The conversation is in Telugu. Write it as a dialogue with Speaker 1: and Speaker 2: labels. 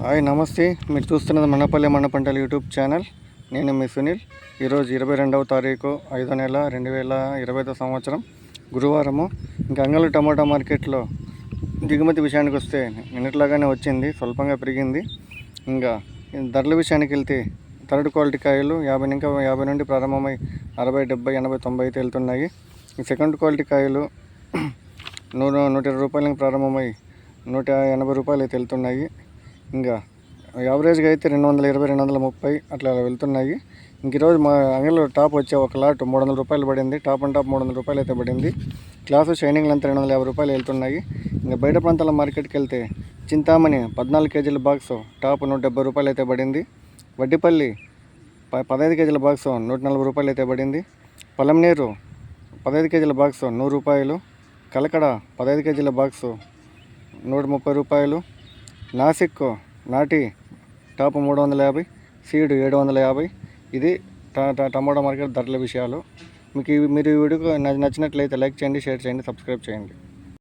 Speaker 1: హాయ్ నమస్తే. మీరు చూస్తున్నది మండపల్లి మన యూట్యూబ్ ఛానల్. నేను మీ సునీల్. ఈరోజు ఇరవై రెండవ తారీఖు ఐదో నెల రెండు వేల ఇరవై ఐదో సంవత్సరం గురువారము. ఇంకా అంగళ్ళు టమాటా మార్కెట్లో దిగుమతి విషయానికి వస్తే నిన్నట్లాగానే వచ్చింది స్వల్పంగా పెరిగింది. ఇంకా ధరల విషయానికి వెళ్తే థర్డ్ క్వాలిటీ కాయలు యాభై ఇంకా యాభై నుండి ప్రారంభమై అరవై డెబ్బై ఎనభై తొంభై అయితే వెళ్తున్నాయి. సెకండ్ క్వాలిటీ కాయలు నూట నూట ఇరవై రూపాయలకి ప్రారంభమై నూట ఎనభై రూపాయలు అయితే వెళ్తున్నాయి. ఇంకా యావరేజ్గా అయితే రెండు వందల ఇరవై రెండు వందల ముప్పై అట్లా వెళ్తున్నాయి. ఇంక ఈరోజు మా అంగడిలో టాప్ వచ్చే ఒక లాట్ మూడు వందల రూపాయలు పడింది. టాప్ అండ్ టాప్ మూడు వందల రూపాయలు అయితే పడింది. క్లాసు షైనింగ్లు అంతా రెండు వందల యాభై రూపాయలు వెళ్తున్నాయి. ఇంకా బయట ప్రాంతాల మార్కెట్కి వెళ్తే చింతామణి పద్నాలుగు కేజీల బాక్స్ టాప్ నూట డెబ్బై రూపాయలు అయితే పడింది. వడ్డిపల్లి ప పదహైదు కేజీల బాక్స్ నూట నలభై రూపాయలు అయితే పడింది. పొలంనీరు పదహైదు కేజీల బాక్స్ నూరు రూపాయలు. కలకడ పదహైదు కేజీల బాక్స్ నూట ముప్పై రూపాయలు. నాసిక్ నాటి టాప్ మూడు వందల యాభై సీడ్ ఏడు వందల యాభై. ఇది ట- టమాటా మార్కెట్ ధరల విషయాలు. మీకు మీరు ఈ వీడియోకి నచ్చినట్లయితే లైక్ చేయండి షేర్ చేయండి సబ్స్క్రైబ్ చేయండి.